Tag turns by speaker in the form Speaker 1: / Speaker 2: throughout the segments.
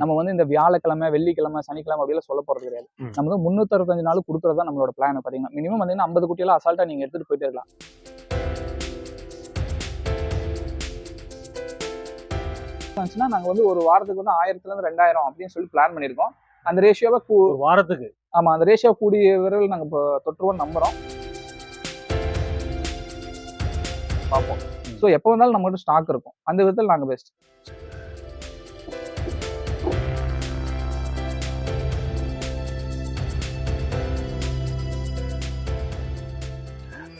Speaker 1: நம்ம வந்து இந்த வியாழக்கிழமை வெள்ளிக்கிழமை சனிக்கிழமை அப்படிலாம் சொல்ல போறது கிடையாது.
Speaker 2: ம்.
Speaker 1: நம்ம வந்து முன்னூத்தறுபத்தஞ்சு நாள் கொடுக்குறது தான் நம்மளோட பிளான் பாத்தீங்கன்னா மினிமம் வந்து ஐம்பது குட்டியெல்லாம் அசால்ட்டா நீங்க எடுத்துட்டு போயிட்டே இருக்கலாம். வந்துச்சுன்னா நாங்க வந்து ஒரு வாரத்துக்கு வந்து ஆயிரத்துல இருந்து ரெண்டாயிரம் அப்படின்னு சொல்லி பிளான் பண்ணியிருக்கோம். அந்த ரேஷியோவை
Speaker 2: ஒரு வாரத்துக்கு?
Speaker 1: ஆமா அந்த ரேஷியோ கூடிய விரல் நாங்க இப்போ தொற்றுவோம் நம்புறோம். பார்ப்போம். ஸோ எப்போ வந்தாலும் நம்மகிட்ட ஸ்டாக் இருக்கும். அந்த விதத்தில் நாங்க பெஸ்ட்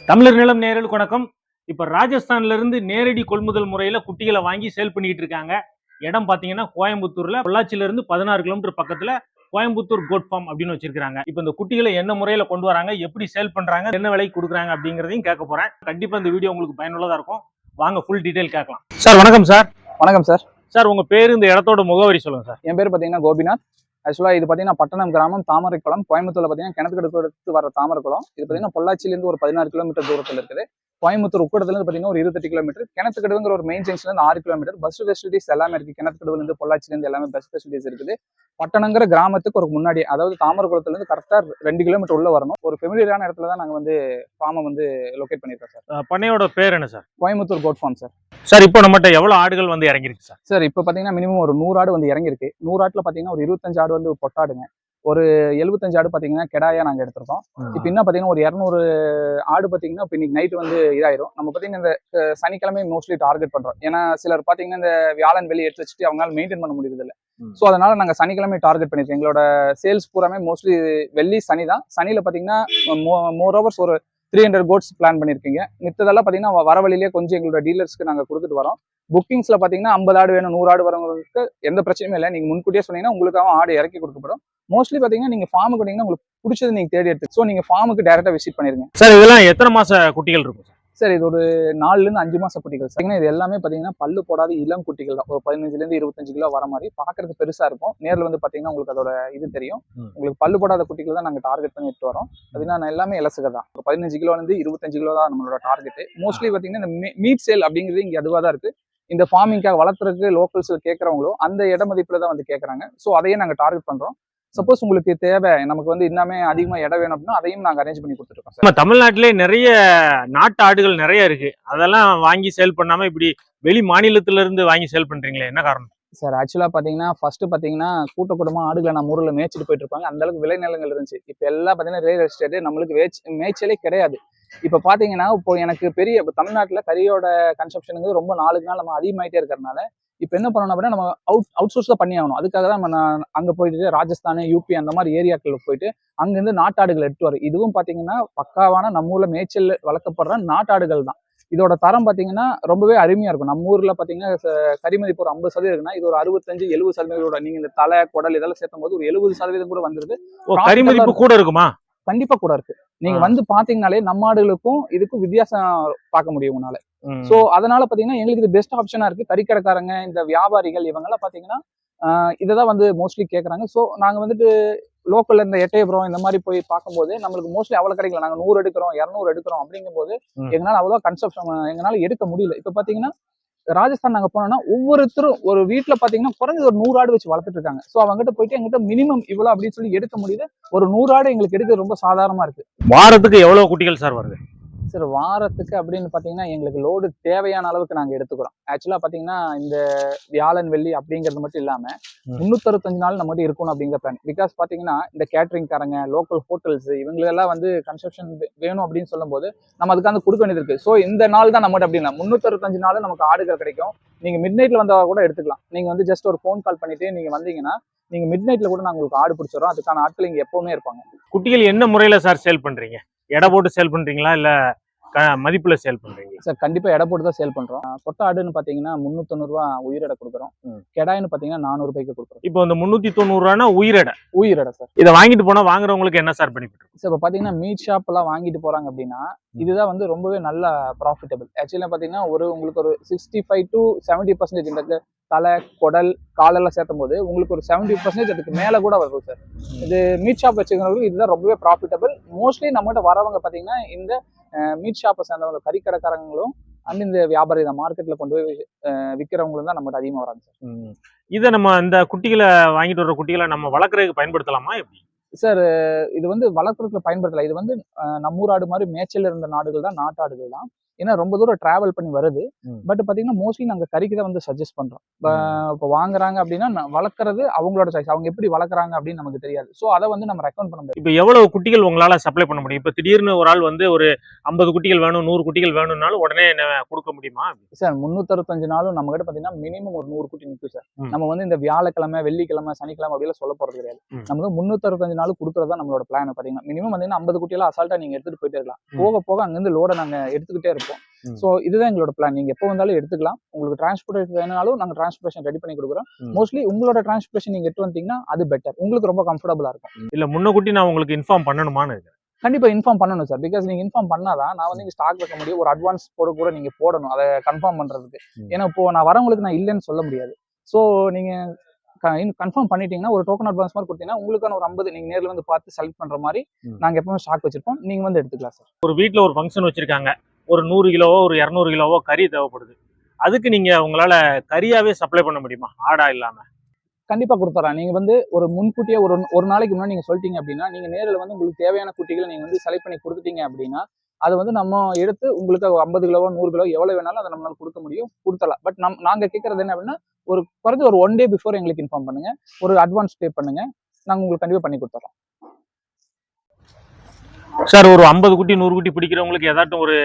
Speaker 2: தமிழர் நிலம் நேரலுக்கு வணக்கம் இப்ப ராஜஸ்தான்ல இருந்து நேரடி கொள்முதல் முறையில குட்டிகளை வாங்கி சேல் பண்ணிக்கிட்டு இருக்காங்க. இடம் பாத்தீங்கன்னா கோயம்புத்தூர்ல பொள்ளாச்சியில இருந்து பதினாறு கிலோமீட்டர் பக்கத்துல கோயம்புத்தூர் கோட் ஃபார்ம் அப்படின்னு வச்சிருக்காங்க இப்போ இந்த குட்டிகளை என்ன முறையில கொண்டு வராங்க எப்படி சேல் பண்றாங்க என்ன விலைக்கு கொடுக்குறாங்க அப்படிங்கறதையும் கேட்க போறேன். கண்டிப்பா இந்த வீடியோ உங்களுக்கு பயனுள்ளதா இருக்கும். வாங்க ஃபுல் டீடைல் கேட்கலாம். சார் வணக்கம் சார்.
Speaker 1: வணக்கம் சார்.
Speaker 2: சார் உங்க பேரு இந்த இடத்தோட முகவரி சொல்லுங்க சார்.
Speaker 1: என் பேர் பார்த்தீங்கன்னா கோபிநாத். ஆக்சுவலாக இது பார்த்தீங்கன்னா பட்டணம் கிராமம் தாமரைக்குளம் கோயம்புத்தூரில் பார்த்தீங்கன்னா கிணத்துக்கு எடுத்து வர தாமரைக்குளம் இது பார்த்தீங்கன்னா பொள்ளாச்சியிலேருந்து ஒரு பதினாறு கிலோமீட்டர் தூரத்தில் இருக்குது. கோயம்புத்தூர் உக்கடத்துலேருந்து பார்த்தீங்கன்னா ஒரு இருபத்தெட்டு கிலோமீட்டர் கிணத்துக்கடுவுங்கிற ஒரு மெயின் ஜங்ஷன்லேருந்து ஆறு கிலோமீட்டர் பஸ் ஃபெசிலிட்டிஸ் எல்லாமே இருக்குது கிணத்துக்கடுவுலேருந்து பொள்ளாச்சிலேருந்து எல்லாமே பஸ் ஃபெசிலிட்டிஸ் இருக்குது. பட்டணங்கிற கிராமத்துக்கு ஒரு முன்னாடி அதாவது தாமரைக்குளத்துலேருந்து கரெக்டாக ரெண்டு கிலோமீட்டர் உள்ள வரணும். ஒரு ஃபெமிலியரான இடத்துல தான் நாங்கள் வந்து ஃபார்மை வந்து லொக்கேட் பண்ணியிருக்கோம் சார்
Speaker 2: பண்ணையோட பேர் என்ன sir
Speaker 1: Coimbatore goat farm sir
Speaker 2: sir இப்போ நம்மகிட்ட எவ்வளவு ஆடுகள் வந்து இறங்கிருக்கு சார்
Speaker 1: சார் இப்போ பார்த்தீங்கன்னா மினிமம் ஒரு நூறு ஆடு வந்து இறங்கியிருக்கு. நூறு ஆட்டில் பார்த்தீங்கன்னா ஒரு இருபத்தஞ்சு ஆடு வந்து பொட்டாடுங்க. ஒரு எழுபத்தஞ்சு ஆடு பார்த்தீங்கன்னா கெடாயா நாங்கள் எடுத்திருக்கோம். இப்போ என்ன பார்த்தீங்கன்னா ஒரு இரநூறு ஆடு பார்த்தீங்கன்னா இப்போ இன்னைக்கு நைட் வந்து இதாயிரும். நம்ம பார்த்தீங்கன்னா இந்த சனிக்கிழமை மோஸ்ட்லி டார்கெட் பண்றோம். ஏன்னா சிலர் பார்த்தீங்கன்னா இந்த வியாழன் வெளியே எடுத்து வச்சுட்டு அவங்களால மெயின்டைன் பண்ண முடியுது இல்லை.
Speaker 2: ம்.
Speaker 1: ஸோ அதனால நாங்கள் சனிக்கிழமை டார்கெட் பண்ணிருக்கோம். எங்களோட சேல்ஸ் பூராமே மோஸ்ட்லி வெள்ளி சனி தான். சனியில் பார்த்தீங்கன்னா மோர் ஓவர்ஸ் ஒரு த்ரீ ஹண்ட்ரட் கோட்ஸ் பிளான் பண்ணியிருக்கீங்க மித்ததெல்லாம் பார்த்தீங்கன்னா வர வழியிலே கொஞ்சம் எங்களோட டீலர்ஸ்க்கு நாங்கள் கொடுத்துட்டு வரோம். புக்கிங்ஸ்ல பார்த்தீங்கன்னா ஐம்பது ஆடு வேணும் நூறு ஆடு வரவங்களுக்கு எந்த பிரச்சனையும் இல்லை. நீங்கள் முன்கூட்டியே சொன்னீங்கன்னா உங்களுக்காக ஆடு இறக்கி கொடுக்கப்படும். மோஸ்ட்லி பார்த்தீங்கன்னா நீங்கள் ஃபார்முக்கு வந்தீங்கன்னா உங்களுக்கு பிடிச்சது நீங்கள் தேடி எடுத்து ஸோ நீங்கள் ஃபார்முக்கு டேரெக்டாக விசிட் பண்ணிருங்க.
Speaker 2: சார் இதெல்லாம் எத்தனை மாச குட்டிகள் இருக்கும் சார்
Speaker 1: சார் இது ஒரு நாலுல இருந்து அஞ்சு மாச குட்டிகள் சார் இது எல்லாமே பாத்தீங்கன்னா பல்லு போடாத இளம் குட்டிகள் தான். ஒரு பதினஞ்சுல இருந்து இருபத்தஞ்சு கிலோ வர மாதிரி பாக்குறதுக்கு பெருசா இருக்கும். நேர்ல வந்து பாத்தீங்கன்னா உங்களுக்கு அதோட இது தெரியும். உங்களுக்கு பல்லு போடாத குட்டிகள் தான் நாங்க டார்கெட் பண்ணி எடுத்து வரோம். பார்த்தீங்கன்னா எல்லாமே இலசுக தான். ஒரு பதினஞ்சு கிலோல இருந்து இருபத்தஞ்சு கிலோ தான் நம்மளோட டார்கெட் மோஸ்ட்லி பாத்தீங்கன்னா இந்த மீட் சேல் அப்படிங்கிறது இங்க அதுவா தான் இருக்கு. இந்த ஃபார்மிங்காக வளர்த்துறதுக்கு லோக்கல்ஸ் கேட்கறவங்களோ அந்த இட மதிப்புல தான் வந்து கேட்கறாங்க ஸோ அதையே நாங்க டார்கெட் பண்றோம். சப்போஸ் உங்களுக்கு தேவை நமக்கு வந்து இன்னமே அதிகமா இடம் வேணும் அப்படின்னா அதையும் நாங்க அரேஞ்ச் பண்ணி கொடுத்துருக்கோம்
Speaker 2: நம்ம தமிழ்நாட்டிலே நிறைய நாட்டு ஆடுகள் நிறைய இருக்கு. அதெல்லாம் வாங்கி சேல் பண்ணாம இப்படி வெளி மாநிலத்துல இருந்து வாங்கி சேல் பண்றீங்களே என்ன காரணம்?
Speaker 1: சார் ஆக்சுவலாக பார்த்தீங்கன்னா ஃபர்ஸ்ட் பார்த்தீங்கன்னா கூட்ட கூட்டமாக ஆடுகளை நம்ம ஊரில் மேய்ச்சிட்டு போயிட்டு இருப்பாங்க. அந்த அளவுக்கு விளைநிலங்கள் இருந்துச்சு. இப்போ எல்லாம் பார்த்தீங்கன்னா ரியல் எஸ்டேட் நம்மளுக்கு வேச் மேய்ச்சலே கிடையாது. இப்போ பார்த்தீங்கன்னா இப்போ எனக்கு பெரிய இப்போ தமிழ்நாட்டில் கறியோட கன்சப்ஷனுங்கிறது ரொம்ப நாளுக்கு நாள் நம்ம அதிகமாயிட்டே இருக்கிறனால இப்போ என்ன பண்ணணும் அப்படின்னா நம்ம அவுட் அவுட் சோர்ஸ் பண்ணி ஆகணும். அதுக்காக தான் நம்ம நான் அங்கே போயிட்டு ராஜஸ்தான் யூபி அந்த மாதிரி ஏரியாக்களுக்கு போயிட்டு அங்கேருந்து நாட்டாடுகள் எடுத்து வரும் இதுவும் பார்த்தீங்கன்னா பக்காவான நம்ம ஊரில் மேய்ச்சல் வளர்க்கப்படுற நாட்டாடுகள் தான். இதோட தரம் பார்த்தீங்கன்னா ரொம்பவே அருமையா இருக்கும். நம்ம ஊர்ல பார்த்தீங்கன்னா ச- கறி மதிப்பு ஒரு ஐம்பது சதவீதம் இருக்குன்னா இது ஒரு அறுபத்தஞ்சு எழுபது சதவீதம் நீங்க இந்த தலை குடல் இதெல்லாம் சேர்த்தும் போது ஒரு எழுபது சதவீதம் கூட வந்துருது
Speaker 2: ஓ கறி மதிப்பு கூட இருக்குமா?
Speaker 1: கண்டிப்பா கூட இருக்கு. நீங்க
Speaker 2: ஆ.
Speaker 1: வந்து பாத்தீங்கனாலே நம்ம ஆடுகளுக்கும் இதுக்கும் வித்தியாசம் பார்க்க முடியும் உங்களால
Speaker 2: ம்.
Speaker 1: சோ அதனால பாத்தீங்கன்னா எங்களுக்கு இது பெஸ்ட் ஆப்ஷனா இருக்கு. கறிக்கடைக்காரங்க இந்த வியாபாரிகள் இவங்கெல்லாம் பாத்தீங்கன்னா இதை தான் வந்து மோஸ்ட்லி கேட்குறாங்க ஸோ நாங்கள் வந்துட்டு லோக்கல்ல இந்த எட்டயபுரம் இந்த மாதிரி போய் பார்க்கும்போது நம்மளுக்கு மோஸ்ட்லி அவ்வளோ கிடைக்கல நாங்கள் நூறு எடுக்கிறோம் இரநூறு எடுக்கிறோம் அப்படிங்கும்போது
Speaker 2: ம்.
Speaker 1: எங்களால் அவ்வளோ கன்சப்ஷன் எங்களால் எடுக்க முடியல. இப்போ பார்த்தீங்கன்னா ராஜஸ்தான் நாங்கள் போனோம்னா ஒவ்வொருத்தரும் ஒரு வீட்டில் பார்த்தீங்கன்னா குறைஞ்சது ஒரு நூறு ஆடு வச்சு வளர்த்துட்டு இருக்காங்க. ஸோ அவங்ககிட்ட போயிட்டு எங்கிட்ட மினிமம் இவ்வளோ அப்படின்னு சொல்லி எடுக்க முடியுது. ஒரு நூறு ஆடு எங்களுக்கு எடுக்க ரொம்ப சாதாரணமா இருக்கு.
Speaker 2: வாரத்துக்கு எவ்வளவு குட்டிகள் சார் வருது?
Speaker 1: சார் வாரத்துக்கு அப்படின்னு பார்த்தீங்கன்னா எங்களுக்கு லோடு தேவையான அளவுக்கு நாங்கள் எடுத்துக்கிறோம். ஆக்சுவலாக பார்த்தீங்கன்னா இந்த வியாழன் வெள்ளி அப்படிங்கிறது மட்டும் இல்லாமல். முந்நூற்றறுபத்தஞ்சு நாள் நம்மகிட்ட இருக்கணும் அப்படிங்கிற பிளான் பிகாஸ் பார்த்தீங்கன்னா இந்த கேட்டரிங்காரங்க லோக்கல் ஹோட்டல்ஸ் இவங்களெல்லாம் வந்து கன்ஸ்ட்ரக்ஷன் வேணும் அப்படின்னு சொல்லும்போது நம்ம அதுக்காக கொடுக்க வேண்டியது இருக்கு. ஸோ இந்த நாள் தான் நம்மகிட்ட அப்படின்னா முந்நூற்றறுபத்தஞ்சு நாள் நமக்கு ஆடுகள் கிடைக்கும். நீங்கள் மிட் நைட்டில் வந்தால் கூட எடுத்துக்கலாம். நீங்கள் வந்து ஜஸ்ட் ஒரு ஃபோன் கால் பண்ணிட்டு நீங்கள் வந்தீங்கன்னா நீங்கள் மிட் நைட்டில் கூட நாங்கள் உங்களுக்கு ஆடு பிடிச்சிடறோம். அதுக்கான ஆட்கள் இங்கே எப்பவுமே இருப்பாங்க.
Speaker 2: குட்டிகள் என்ன முறையில சார் சேல் பண்றீங்க? எடை போட்டு சேல் பண்றீங்களா? இல்ல க- மதிப்புல சேல் பண்றீங்களா?
Speaker 1: சார் கண்டிப்பா எடை போட்டு தான் சேல் பண்றோம். அஹ் கொட்டை ஆடுன்னு பாத்தீங்கன்னா முந்நூத்தொண்ணூறுவா உயிரெடை கொடுக்குறோம். கெடாயின்னு பாத்தீங்கன்னா நானூறு ரூபாய்க்கு கொடுக்குறோம்.
Speaker 2: இப்போ இந்த முன்னூத்தி தொண்ணூறு ரூபானா உயிரெடை
Speaker 1: உயிரெடை சார்.
Speaker 2: இதை வாங்கிட்டு போனா வாங்குறவங்களுக்கு என்ன சார் பெனிஃபிட்
Speaker 1: சார் இப்போ பாத்தீங்கன்னா மீட் ஷாப் எல்லாம் வாங்கிட்டு போறாங்க அப்படின்னா இதுதான் வந்து ரொம்பவே நல்ல ப்ராஃபிட்டபிள் ஆக்சுவலா பாத்தீங்கன்னா ஒரு உங்களுக்கு ஒரு sixty five to seventy percentage இந்த தலை குடல் காலெல்லாம் சேர்த்தும் போது உங்களுக்கு ஒரு செவன்டி பர்சன்டேஜ் அதுக்கு மேல கூட வரும் சார் இது மீட் ஷாப் வச்சுக்கிறவங்களுக்கு இதுதான் ரொம்பவே ப்ராஃபிட்டபிள் மோஸ்ட்லி நம்மகிட்ட வரவங்க பாத்தீங்கன்னா இந்த மீட் ஷாப்பை சேர்ந்தவங்க கறிக்கடைக்காரங்களும் அண்ட் இந்த வியாபாரி இந்த மார்க்கெட்ல கொண்டு போய் அஹ், விக்கிறவங்களும் தான் நம்மகிட்ட அதிகமா வராங்க சார்.
Speaker 2: இதை நம்ம இந்த குட்டிகளை வாங்கிட்டு வர்ற குட்டிகளை நம்ம வளர்க்குறதுக்கு பயன்படுத்தலாமா எப்படி?
Speaker 1: சார் இது வந்து வளர்க்குறதுக்கு பயன்படுத்தல. இது வந்து அஹ், நம்ம ஊர் ஆடு மாதிரி மேய்ச்சல் இருந்த நாடுகள் தான் நாட்டாடுகள் தான். ஏன்னா ரொம்ப தூரம் டிராவல் பண்ணி வருது. பட் பாத்தீங்கன்னா மோஸ்ட்லி நாங்க கறிக்கு தான் வந்து சஜஸ்ட் பண்றோம். இப்ப- வாங்குறாங்க அப்படின்னா வளர்க்குறது அவங்களோட சாய்ஸ் அவங்க எப்படி வளர்க்குறாங்க அப்படின்னு நமக்கு தெரியாது. ஸோ அதை வந்து நம்ம ரெக்கமெண்ட் பண்ண முடியாது.
Speaker 2: இப்போ எவ்வளவு குட்டிகள் உங்களால சப்ளை பண்ண முடியும்? இப்போ திடீர்னு ஒரு ஆள் வந்து ஒரு ஐம்பது குட்டிகள் வேணும் நூறு குட்டிகள் வேணும்னாலும் உடனே என்ன கொடுக்க முடியுமா?
Speaker 1: சார் முந்நூற்றறுபத்தஞ்சு நாளும் நம்ம கிட்ட பாத்தீங்கன்னா மினிமம் ஒரு நூறு குட்டி நிற்கும் சார். நம்ம வந்து இந்த வியாழக்கிழமை வெள்ளிக்கிழமை சனிக்கிழமை அப்படிலாம் சொல்ல போறது கிடையாது. நமக்கு முந்நூற்றறுபத்தஞ்சு நாள் கொடுக்குறது தான் நம்மளோட பிளான் பாத்தீங்கன்னா மினிமம் பார்த்தீங்கன்னா ஐம்பது குட்டியெல்லாம் அசால்ட்டா நீங்க எடுத்துட்டு போயிட்டே இருக்கலாம். போக போக அங்கிருந்து லோட நாங்க எடுத்துக்கிட்டே இருப்போம்.
Speaker 2: ம்.
Speaker 1: ஸோ இதுதான் எங்களோட பிளான் நீங்க எப்போ வந்தாலும் எடுத்துக்கலாம். உங்களுக்கு டிரான்ஸ்போர்ட் வேணுனாலும் நாங்க டிரான்ஸ்போர்ட்டேஷன் ரெடி பண்ணி கொடுக்குறோம். மோஸ்ட்லி உங்களோட டிரான்ஸ்போர்ட்டேஷன் நீங்க எட்டு வந்தீங்கன்னா அது பெட்டர் உங்களுக்கு ரொம்ப கம்ஃபர்டபுளா இருக்கும்.
Speaker 2: இல்ல முன்ன குட்டி நான் உங்களுக்கு இன்ஃபார்ம் பண்ணணுமான்னு இருக்கு.
Speaker 1: கண்டிப்பா இன்ஃபார்ம் பண்ணணும் சார் பிகாஸ் நீங்க இன்ஃபார்ம் பண்ணாதான் நான் வந்து ஸ்டாக் வைக்க முடியும். ஒரு அட்வான்ஸ் போட கூட நீங்க போடணும். அதை கன்ஃபார்ம் பண்றதுக்கு.
Speaker 2: ம்.
Speaker 1: ஏன்னா இப்போ நான் வரவங்களுக்கு நான் இல்லைன்னு சொல்ல முடியாது. ஸோ நீங்க கன்ஃபார்ம் பண்ணிட்டீங்கன்னா ஒரு டோக்கன் அட்வான்ஸ் மாதிரி கொடுத்தீங்கன்னா உங்களுக்கான ஒரு ஐம்பது நீங்க நேர்ல வந்து பார்த்து செலக்ட் பண்ற மாதிரி. நாங்க எப்பவுமே ஸ்டாக் வச்சிருப்போம். நீங்க வந்து எடுத்துக்கலாம் சார்
Speaker 2: ஒரு வீட்ல ஒரு ஃபங்க்ஷன் வச்சிருக்காங்க. ஒரு நூறு கிலோவோ ஒரு இரநூறு கிலோவோ கறி தேவைப்படுது. அதுக்கு நீங்கள் உங்களால் கறியாகவே சப்ளை பண்ண முடியுமா? ஆடா இல்லாமல்
Speaker 1: கண்டிப்பாக கொடுத்துறேன் நீங்கள் வந்து ஒரு முன்கூட்டியே ஒரு ஒரு நாளைக்கு முன்னாடி நீங்கள் சொல்லிட்டீங்க அப்படின்னா நீங்கள் நேரில் வந்து உங்களுக்கு தேவையான குட்டிகளை நீங்கள் வந்து செலக்ட் பண்ணி கொடுத்துட்டீங்க அப்படின்னா அது வந்து நம்ம எடுத்து உங்களுக்கு ஐம்பது கிலோவோ நூறு கிலோ எவ்வளோ வேணாலும் அதை நம்மளால் கொடுக்க முடியும் கொடுத்தலாம் பட் நம் நாங்கள் கேட்குறது என்ன அப்படின்னா ஒரு குறைஞ்ச ஒரு ஒன் டே பிஃபோர் எங்களுக்கு இன்ஃபார்ம் பண்ணுங்கள் ஒரு அட்வான்ஸ் பே பண்ணுங்கள் நாங்கள் உங்களுக்கு கண்டிப்பாக பண்ணி கொடுத்துறோம்.
Speaker 2: சார் ஒரு ஐம்பது குட்டி நூறு குட்டி பிடிக்கிறவங்களுக்கு ஏதாட்டும் ஒரு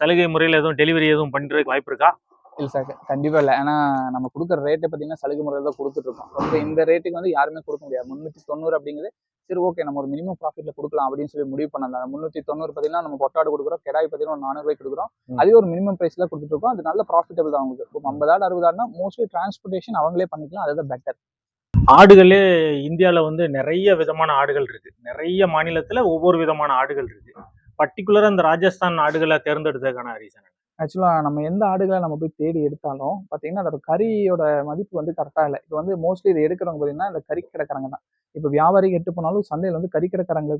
Speaker 2: சலுகை முறையில் எதுவும் டெலிவரி எதுவும் பண்றதுக்கு வாய்ப்பு இருக்கா?
Speaker 1: இல்ல சார் கண்டிப்பா இல்லை. ஏன்னா நம்ம கொடுக்குற ரேட்டை பார்த்தீங்கன்னா சலுகை முறையில் தான் கொடுத்துட்டு இருக்கோம் ரொம்ப இந்த ரேட்டுக்கு வந்து யாருமே கொடுக்க முடியாது. முந்நூற்றி தொண்ணூறு அப்படிங்கிறது சரி ஓகே நம்ம ஒரு மினிமம் ப்ராஃபிட்ல கொடுக்கலாம் அப்படின்னு சொல்லி முடிவு பண்ணலாம் முந்நூற்றி தொண்ணூறு பார்த்தீங்கன்னா நம்ம பொட்டாடு கொடுக்குறோம். கெடாய் பார்த்தீங்கன்னா ஒரு நானூறு ரூபாய்க்கு கொடுக்குறோம். அதே ஒரு மினிமம் ப்ரைஸ்ல கொடுத்துட்டு இருக்கோம் அது நல்ல ப்ராஃபிட்டபிள் தான் உங்களுக்கு இப்போ ஐம்பது ஆடு அறுபது ஆடுனா மோஸ்ட்லி டிரான்ஸ்போர்ட்டேஷன் அவங்களே பண்ணிக்கலாம். அதுதான் பெட்டர்
Speaker 2: ஆடுகளே இந்தியாவில் வந்து நிறைய விதமான ஆடுகள் இருக்கு. நிறைய மாநிலத்தில் ஒவ்வொரு விதமான ஆடுகள் இருக்கு. பர்டிகுலராக இந்த ராஜஸ்தான் ஆடுகளை தேர்ந்தெடுத்ததுக்கான ரீசன்
Speaker 1: ஆக்சுவலாக நம்ம எந்த ஆடுகளை நம்ம போய் தேடி எடுத்தாலும் பார்த்தீங்கன்னா அதோட கறியோட மதிப்பு வந்து கரெக்டாக இல்லை. இப்போ வந்து மோஸ்ட்லி இதை எடுக்கிறவங்க பார்த்தீங்கன்னா இந்த கறி தான். இப்போ வியாபாரிக்கு எட்டு போனாலும் சந்தையில் வந்து கறி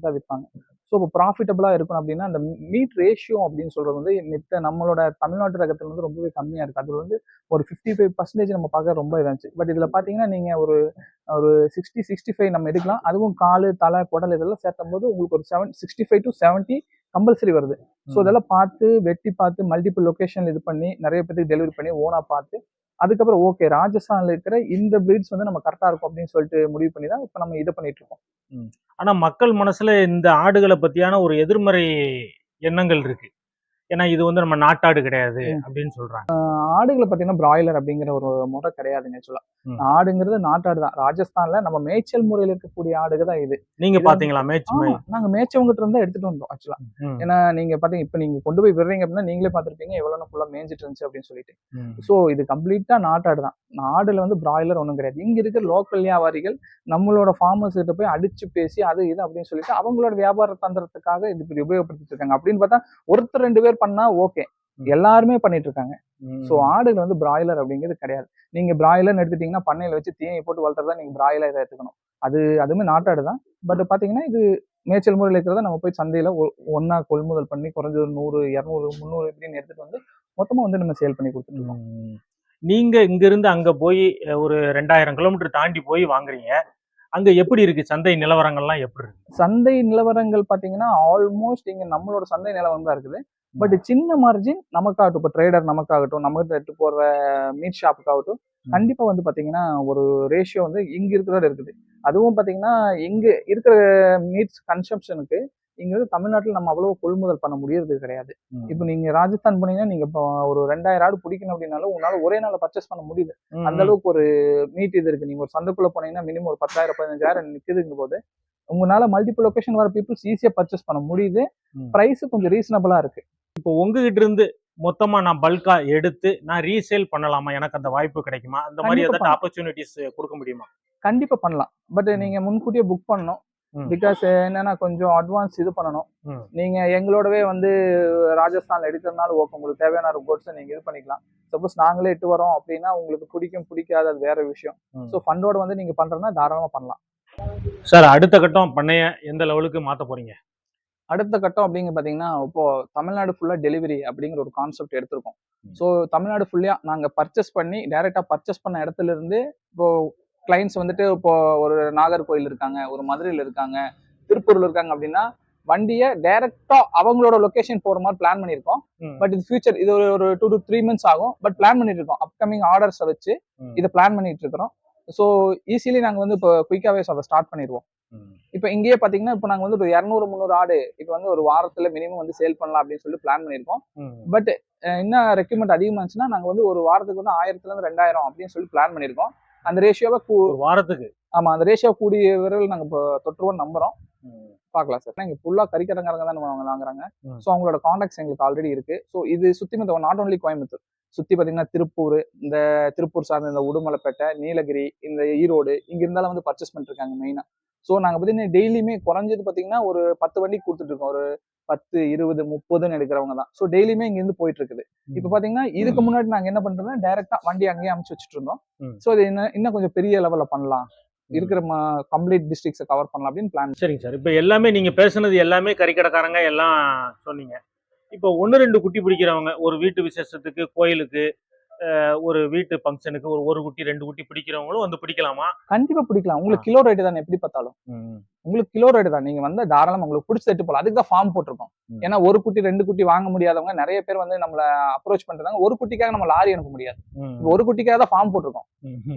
Speaker 1: தான் விற்பாங்க. ஸோ இப்போ ப்ராஃபிட்டபுளாக இருக்கணும் அப்படின்னா அந்த மீட் ரேஷியோ அப்படின்னு சொல்றது வந்து மித்த நம்மளோட தமிழ்நாட்டு ரகத்தில் வந்து ரொம்பவே கம்மியாக இருக்குது அது வந்து ஒரு ஃபிஃப்டி ஃபைவ் பர்சன்டேஜ் நம்ம பார்க்க ரொம்ப இருந்துச்சு. பட் இதில் பார்த்தீங்கன்னா நீங்கள் ஒரு ஒரு சிக்ஸ்டி சிக்ஸ்டி ஃபைவ் நம்ம எடுக்கலாம். அதுவும் காலு தலை குடல் இதெல்லாம் சேர்த்தும் போது உங்களுக்கு ஒரு seven sixty five to seventy compulsory வருது. ஸோ இதெல்லாம் பார்த்து வெட்டி பார்த்து மல்டிபிள் லொகேஷன் இது பண்ணி நிறைய பேருக்கு டெலிவரி பண்ணி ஓனா பார்த்து அதுக்கப்புறம் ஓகே ராஜஸ்தான்ல இருக்கிற இந்த பிரீட்ஸ் வந்து நம்ம கரெக்டா இருக்கும் அப்படின்னு சொல்லிட்டு முடிவு பண்ணி தான் இப்போ நம்ம இதை பண்ணிட்டு இருக்கோம்.
Speaker 2: ஆனா மக்கள் மனசுல இந்த ஆடுகளை பத்தியான ஒரு எதிர்மறை எண்ணங்கள் இருக்கு. ஏன்னா இது வந்து நம்ம நாட்டாடு கிடையாது. அப்படின்னு சொல்றாங்க.
Speaker 1: ஆடுகளை பார்த்தீங்கன்னா பிராய்லர் அப்படிங்கிற ஒரு முறை கிடையாதுங்க ஆக்சுவலா
Speaker 2: ம்.
Speaker 1: ஆடுங்கிறது நாட்டாடு தான். ராஜஸ்தான்ல நம்ம மேய்ச்சல் முறையில் இருக்கக்கூடிய ஆடுக தான் இது.
Speaker 2: நீங்க பாத்தீங்களா?
Speaker 1: ஆமா, நாங்க மேய்ச்சவங்ககிட்ட இருந்தா எடுத்துட்டு வந்தோம் ஆக்சுவலா ஏன்னா நீங்க பாத்தீங்க இப்போ நீங்க கொண்டு போய் விடுறீங்க அப்படின்னா நீங்களே பார்த்திருப்பீங்க எவ்வளவு ஃபுல்லா மேய்ஞ்சிட்டு இருந்துச்சு அப்படின்னு சொல்லிட்டு. ஸோ இது கம்ப்ளீட்டா நாட்டாடு தான். நாடுல வந்து பிராய்லர் ஒன்றும் கிடையாது. இங்க இருக்கிற லோக்கல் வியாபாரிகள் நம்மளோட ஃபார்மர்ஸ் கிட்ட போய் அடிச்சு பேசி அது இது அப்படின்னு சொல்லிட்டு அவங்களோட வியாபார தந்திரத்துக்காக இது இப்படி உபயோகப்படுத்திட்டு இருக்காங்க. அப்படின்னு பார்த்தா ஒருத்தர் ரெண்டு பேர் பண்ணா ஓகே. எல்லாருமே பண்ணிட்டு இருக்காங்க ஸோ ஆடுகள் வந்து பிராய்லர் அப்படிங்கிறது கிடையாது. நீங்க பிராய்லர்னு எடுத்துட்டீங்கன்னா பண்ணையில வச்சு தீனி போட்டு வளர்த்துறதா நீங்க பிராய்லர் எடுத்துக்கணும். அது அதுவுமே நாட்டாடு தான். பட் பாத்தீங்கன்னா இது மேய்ச்சல் முறையில் இருக்கிறத நம்ம போய் சந்தையில ஒ- ஒண்ணா கொள்முதல் பண்ணி குறைஞ்ச ஒரு நூறு இரநூறு முந்நூறு இப்படின்னு எடுத்துட்டு வந்து மொத்தமா வந்து நம்ம சேல் பண்ணி கொடுத்துட்டு இருக்கோம்.
Speaker 2: ம். நீங்க இங்க இருந்து அங்க போய் ஒரு ரெண்டாயிரம் கிலோமீட்டர் தாண்டி போய் வாங்குறீங்க. அங்க எப்படி இருக்கு? சந்தை நிலவரங்கள்லாம் எப்படி இருக்கு?
Speaker 1: சந்தை நிலவரங்கள் பாத்தீங்கன்னா ஆல்மோஸ்ட் இங்க நம்மளோட சந்தை நிலவரம் தான் இருக்குது. பட் சின்ன மார்ஜின் நமக்காகட்டும். இப்போ ட்ரேடர் நமக்காகட்டும் நம்ம கிட்ட எடுத்து போற மீட் ஷாப்புக்காகட்டும். கண்டிப்பா வந்து பாத்தீங்கன்னா ஒரு ரேஷியோ வந்து இங்க இருக்கிறதோட இருக்குது. அதுவும் பாத்தீங்கன்னா இங்க இருக்கிற மீட்ஸ் கன்சம்ஷனுக்கு இங்க வந்து தமிழ்நாட்டில் நம்ம அவ்வளவு கொள்முதல் பண்ண முடியறது கிடையாது. இப்போ நீங்க ராஜஸ்தான் போனீங்கன்னா நீங்க இப்போ ஒரு ரெண்டாயிரம் ஆடு பிடிக்கணும் அப்படின்னாலும் உங்களால ஒரே நாள்ல பர்ச்சேஸ் பண்ண முடியுது. அந்த அளவுக்கு ஒரு மீட் இது இருக்கு. நீங்க ஒரு சந்தைக்குள்ள போனீங்கன்னா மினிமம் ஒரு பத்தாயிரம் பதினஞ்சாயிரம் நிக்குதுங்க போது உங்களால மல்டிபிள் லொகேஷன் வர பீப்புள்ஸ் ஈஸியா பர்ச்சேஸ் பண்ண முடியுது. பிரைஸ் கொஞ்சம் ரீசனபிளா இருக்கு.
Speaker 2: இப்போ உங்ககிட்ட இருந்து மொத்தமா நான் பல்கா எடுத்து நான் ரீசேல் பண்ணலாமா? எனக்கு அந்த வாய்ப்பு கிடைக்குமா? அந்த மாதிரி ஏதாச்சும் ஆப்பர்ச்சுனிட்டிஸ் கொடுக்க முடியுமா?
Speaker 1: கண்டிப்பா பண்ணலாம். பட். நீங்க முன்கூட்டியே புக் பண்ணணும். பிகாஸ் என்னன்னா கொஞ்சம் அட்வான்ஸ் இது பண்ணணும். நீங்க எங்களோடவே வந்து ராஜஸ்தான்ல எடுக்கிறதுனால ஓகே உங்களுக்கு தேவையான ரோட்ஸை நீங்க இது பண்ணிக்கலாம். சப்போஸ் நாங்களே இட்டு வரோம் அப்படின்னா உங்களுக்கு பிடிக்கும் பிடிக்காது அது வேற விஷயம். ஸோ ஃபண்டோட வந்து நீங்க பண்றதுன்னா தாராளமா பண்ணலாம்.
Speaker 2: சார் அடுத்த கட்டம் பண்ணைய எந்த லெவலுக்கு மாத்த போறீங்க?
Speaker 1: அடுத்த கட்டம் அப்படிங்க பாத்தீங்கன்னா இப்போ தமிழ்நாடு ஃபுல்லா டெலிவரி அப்படிங்கிற ஒரு கான்செப்ட் எடுத்திருக்கோம். ஸோ தமிழ்நாடு ஃபுல்லா நாங்க பர்ச்சேஸ் பண்ணி டைரக்டா பர்ச்சேஸ் பண்ண இடத்துல இருந்து இப்போ கிளைண்ட்ஸ் வந்துட்டு இப்போ ஒரு நாகர்கோயில் இருக்காங்க ஒரு மதுரையில் இருக்காங்க திருப்பூர்ல இருக்காங்க அப்படின்னா வண்டியை டைரக்டா அவங்களோட லொகேஷன் போற மாதிரி பிளான் பண்ணியிருக்கோம்
Speaker 2: ம்.
Speaker 1: பட் இது ஃபியூச்சர் இது ஒரு- ஒரு டூ டு த்ரீ மந்த்ஸ் ஆகும் பட் பிளான் பண்ணிட்டு இருக்கோம் அப்கமிங் ஆர்டர்ஸை வச்சு. இதை பிளான் பண்ணிட்டு இருக்கிறோம் ஸோ ஈஸிலி நாங்க வந்து இப்போ குயிக்காவே அதை ஸ்டார்ட் பண்ணிடுவோம். இப்போ இங்கேயே பாத்தீங்கன்னா இப்போ நாங்க வந்து ஒரு இரநூறு முந்நூறு ஆடு இப்போ வந்து ஒரு வாரத்துல மினிமம் வந்து சேல் பண்ணலாம் அப்படின்னு சொல்லி பிளான் பண்ணியிருக்கோம்.
Speaker 2: ம்.
Speaker 1: பட் என்ன ரெக்யூமெண்ட் அதிகமா இருந்துச்சுன்னா நாங்க வந்து ஒரு வாரத்துக்கு வந்து ஆயிரத்துல இருந்து ரெண்டாயிரம் அப்படின்னு சொல்லி பிளான் பண்ணியிருக்கோம். அந்த ரேஷியோவை
Speaker 2: ஒரு வாரத்துக்கு?
Speaker 1: ஆமா அந்த ரேஷியோ கூடிய விரைவில் நாங்க இப்போ தொற்றுவோம் நம்புறோம்.
Speaker 2: ம்.
Speaker 1: பார்க்கலாம் சார். இங்க ஃபுல்லா கறிக்கடங்காரங்க தான் நம்ம வாங்குறாங்க. ஸோ அவங்களோட காண்டாக்ட்ஸ் எங்களுக்கு ஆல்ரெடி இருக்கு. ஸோ இது சுத்தி மத்த நாட் ஓன்லி கோயம்புத்தூர் சுத்தி பாத்தீங்கன்னா திருப்பூர் இந்த திருப்பூர் சார்ந்த இந்த உடுமலைப்பேட்டை நீலகிரி இந்த ஈரோடு இங்க இருந்தாலும் வந்து பர்ச்சேஸ் பண்ணிட்டு இருக்காங்க மெயினா ஸோ நாங்க பார்த்தீங்கன்னா டெய்லியுமே குறைஞ்சது பாத்தீங்கன்னா ஒரு பத்து வண்டி கொடுத்துட்டு இருக்கோம் ஒரு பத்து இருபது முப்பதுன்னு எடுக்கிறவங்க தான். ஸோ டெய்லியுமே இங்க இருந்து போயிட்டு இருக்குது இப்போ பாத்தீங்கன்னா இதுக்கு முன்னாடி நாங்க என்ன பண்றோம்னா டைரக்டா வண்டி அங்கேயே அமைச்சு வச்சுட்டு இருந்தோம். ஸோ இது இன்னும் இன்னும் கொஞ்சம் பெரிய லெவல்ல பண்ணலாம். இருக்கிற கம்ப்ளீட் டிஸ்ட்ரிக்ஸை கவர் பண்ணலாம் அப்படின்னு பிளான்
Speaker 2: சரிங்க சார். இப்போ எல்லாமே நீங்க பேசுனது எல்லாமே கறிக்கடைக்காரங்க எல்லாம் சொன்னீங்க. இப்போ ஒன்று ரெண்டு குட்டி பிடிக்கிறவங்க ஒரு வீட்டு விசேஷத்துக்கு கோயிலுக்கு ஒரு வீட்டு ஃபங்க்ஷனுக்கு ஒரு ஒரு குட்டி ரெண்டு குட்டி பிடிக்கிறவங்களும் வந்து பிடிக்கலாமா?
Speaker 1: கண்டிப்பா பிடிக்கலாம். உங்களுக்கு கிலோ ரேட்டு தானே? எப்படி பார்த்தாலும். உங்களுக்கு கிலோ ரேட் தான். நீங்க வந்து தாராளமா உங்களுக்கு பிடிச்ச செட்டு போலாம். அதுக்கு தான் ஃபார்ம் போட்டிருக்கோம். ஏன்னா ஒரு குட்டி ரெண்டு குட்டி வாங்க முடியாதவங்க நிறைய பேர் வந்து நம்மள அப்ரோச் பண்றாங்க ஒரு குட்டிக்காக நம்ம லாரி அனுப்ப முடியாது. ஒரு குட்டிக்காக தான் ஃபார்ம் போட்டிருக்கோம்.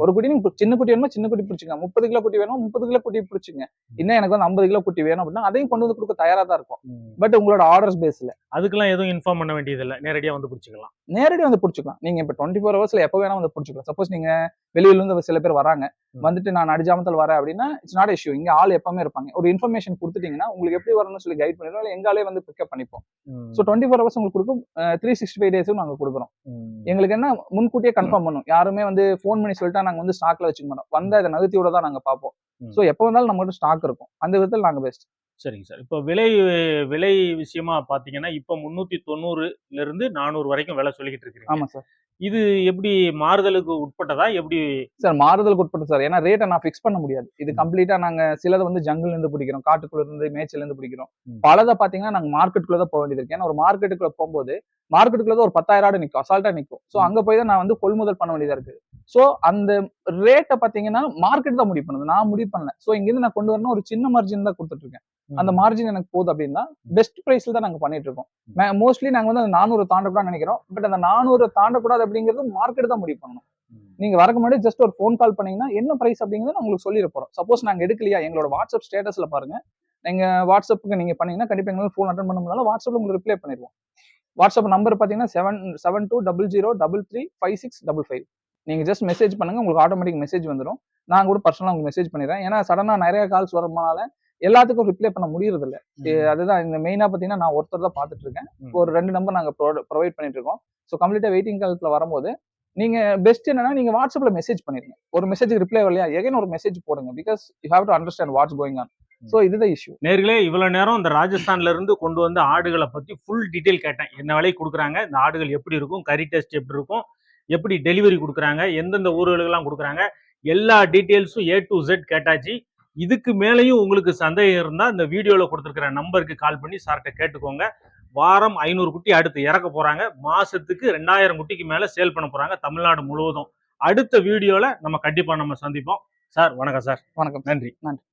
Speaker 1: ஒரு குட்டி நீங்க சின்ன குட்டி வேணுமா சின்ன குட்டி பிடிச்சிங்க முப்பது கிலோ குட்டி வேணும் முப்பது கிலோ குட்டி பிடிச்சிங்க. இன்னும் எனக்கு வந்து ஐம்பது கிலோ குட்டி வேணும் அப்படின்னா அதையும் கொண்டு வந்து கொடுக்க தயாரா தான் இருக்கும். பட் உங்களோட ஆர்டர்ஸ் பேஸ்ல
Speaker 2: அதுக்கெல்லாம் எதுவும் இன்ஃபார்ம் பண்ண வேண்டியதில்லை. நேரடியாக வந்து பிடிச்சிக்கலாம்.
Speaker 1: நேரடி வந்து பிடிச்சிக்கலாம். நீங்க இப்ப டுவெண்ட்டி ஃபோர் ஹவர்ஸ்ல எப்போ வேணா வந்து பிடிச்சிக்கலாம். சப்போஸ் நீங்க வெளியில இருந்து சில பேர் வராங்க. வந்துட்டு நான் நடிஜாமத்தில் வரேன் அப்படின்னா இட்ஸ் நாட் இஷ்யூ இங்க ஆள் எப்பவுமே இருப்பாங்க. ஒரு இன்ஃபர்மேஷன் கொடுத்துட்டீங்கன்னா உங்களுக்கு எப்படி வரணும்னு சொல்லி கைட் பண்ணிடுவோம். இல்லை எங்காலே வந்து பிக்கப் பண்ணிப்போம். ஸோ டுவெண்ட்டி ஃபோர் ஹவர்ஸ் உங்களுக்கு கொடுக்கும். த்ரீ சிக்ஸ்டி ஃபைவ் டேஸும் நாங்க கொடுக்குறோம். எங்களுக்கு என்ன முன்கூட்டியே கன்ஃபார்ம் பண்ணும். யாருமே வந்து ஃபோன் பண்ணி சொல்லிட்டா நாங்க வந்து ஸ்டாக்ல வச்சுக்க மாட்டோம். வந்தா இதை நகர்த்தியோட தான் நாங்க பார்ப்போம். ஸோ எப்போ வந்தாலும் நம்மகிட்ட ஸ்டாக் இருக்கும். அந்த விதத்தில் நாங்க பெஸ்ட்
Speaker 2: சரிங்க சார். இப்போ விலை விலை விஷயமா பார்த்தீங்கன்னா இப்போ முந்நூற்றி தொண்ணூறுல இருந்து நானூறு வரைக்கும் விலை சொல்லிக்கிட்டு இருக்கிறீங்க.
Speaker 1: ஆமா சார்.
Speaker 2: இது எப்படி மாறுதலுக்கு உட்பட்டதா? எப்படி
Speaker 1: சார் மாறுதலுக்கு உட்பட்டு சார். ஏன்னா ரேட்டை நான் ஃபிக்ஸ் பண்ண முடியாது. இது கம்ப்ளீட்டா நாங்க சிலதை வந்து ஜங்கிள் இருந்து பிடிக்கிறோம். காட்டுக்குள்ள இருந்து மேய்ச்சல் இருந்து பிடிக்கிறோம். பலதை பாத்தீங்கன்னா நாங்க மார்க்கெட்டுக்குள்ள தான் போக வேண்டியது இருக்கு. ஏன்னா ஒரு மார்க்கெட்டுக்குள்ள போகும்போது மார்க்கெட்டுக்குள்ள ஒரு பத்தாயிரம் ஆடு நிற்கும் அசால்ட்டா நிற்கும் ஸோ. அங்க போய் தான் நான் வந்து கொள்முதல் பண்ண வேண்டியதா இருக்கு. ஸோ அந்த ரேட்டை பாத்தீங்கன்னா மார்க்கெட் தான் முடிவு பண்ணுது. நான் முடிவு பண்ணல. ஸோ இங்க இருந்து நான் கொண்டு வரணும். ஒரு சின்ன மார்ஜின் தான் கொடுத்துட்டு இருக்கேன் அந்த மார்ஜின் எனக்கு போகுது அப்படின்னா பெஸ்ட் பிரைஸ்ல தான் நாங்க பண்ணிட்டு இருக்கோம் மோஸ்ட்லி நாங்க வந்து அந்த நானூறு தாண்டக்கூடாது நினைக்கிறோம். பட் அந்த நானூறு தாண்டக்கூடாது அப்படிங்கிறது மார்க்கெட் தான் முடிவு பண்ணணும். நீங்க வரக்கு முன்னாடி ஜஸ்ட் ஒரு ஃபோன் கால் பண்ணீங்கன்னா என்ன பிரைஸ் அப்படிங்கறத உங்களுக்கு சொல்லிட போறோம். சப்போஸ் நாங்க எடுக்கலையா? எங்களோட வாட்ஸ்அப் ஸ்டேட்டஸ்ல பாருங்க. நீங்க வாட்ஸ்அப்புக்கு நீங்க பண்ணீங்கன்னா கண்டிப்பா எங்களால் ஃபோன் அட்டன் பண்ண முடியல வாட்ஸ்அப்ல உங்களுக்கு ரிப்ளை பண்ணிடுவோம். வாட்ஸ்அப் நம்பர் பாத்தீங்கன்னா seven seven two double zero double three five six double five நீங்க ஜஸ்ட் மெசேஜ் பண்ணுங்க உங்களுக்கு ஆட்டோமேட்டிக் மெசேஜ் வந்துடும் நான் கூட பர்சனலாக உங்களுக்கு மெசேஜ் பண்ணிடுறேன். ஏன்னா சடனா நிறைய கால்ஸ் வரதுனால எல்லாத்துக்கும் ரிப்ளை பண்ண முடியறது இல்ல
Speaker 2: ம்.
Speaker 1: அதுதான் இந்த மெயினா பாத்தீங்கன்னா நான் ஒருத்தர் தான் பார்த்துட்டு இருக்கேன். ஒரு ரெண்டு நம்பர் நாங்க ப்ரொவைட் பண்ணிட்டு இருக்கோம் ஸோ கம்ப்ளீட்டா வெயிட்டிங் காலத்துல வரும்போது நீங்க பெஸ்ட் என்னன்னா நீங்க வாட்ஸ்அப்ல மெசேஜ் பண்ணிருங்க. ஒரு மெசேஜ் ரிப்ளை வரலையா? எகைன் ஒரு மெசேஜ் போடுங்க. Because you have to understand what's going on so இதுதான் இஷ்யூ
Speaker 2: நேர்களே இவ்வளவு நேரம் இந்த ராஜஸ்தான்ல இருந்து கொண்டு வந்த ஆடுகளை பத்தி ஃபுல் டீடைல் கேட்டேன். என்ன விலைக்கு கொடுக்குறாங்க இந்த ஆடுகள் எப்படி இருக்கும் கறி டெஸ்ட் எப்படி இருக்கும் எப்படி டெலிவரி கொடுக்குறாங்க எந்தெந்த ஊர்களுக்கெல்லாம் கொடுக்குறாங்க எல்லா டீட்டெயில்ஸும் ஏ டு Z கேட்டாச்சு. இதுக்கு மேலேயும் உங்களுக்கு சந்தேகம் இருந்தால் இந்த வீடியோவில் கொடுத்துருக்கிற நம்பருக்கு கால் பண்ணி சார்கிட்ட கேட்டுக்கோங்க. வாரம் ஐநூறு குட்டி அடுத்து இறக்க போறாங்க. மாசத்துக்கு ரெண்டாயிரம் குட்டிக்கு மேல சேல் பண்ண போறாங்க தமிழ்நாடு முழுவதும். அடுத்த வீடியோல நம்ம கண்டிப்பா நம்ம சந்திப்போம். சார் வணக்கம் சார்
Speaker 1: வணக்கம்
Speaker 2: நன்றி.
Speaker 1: நன்றி.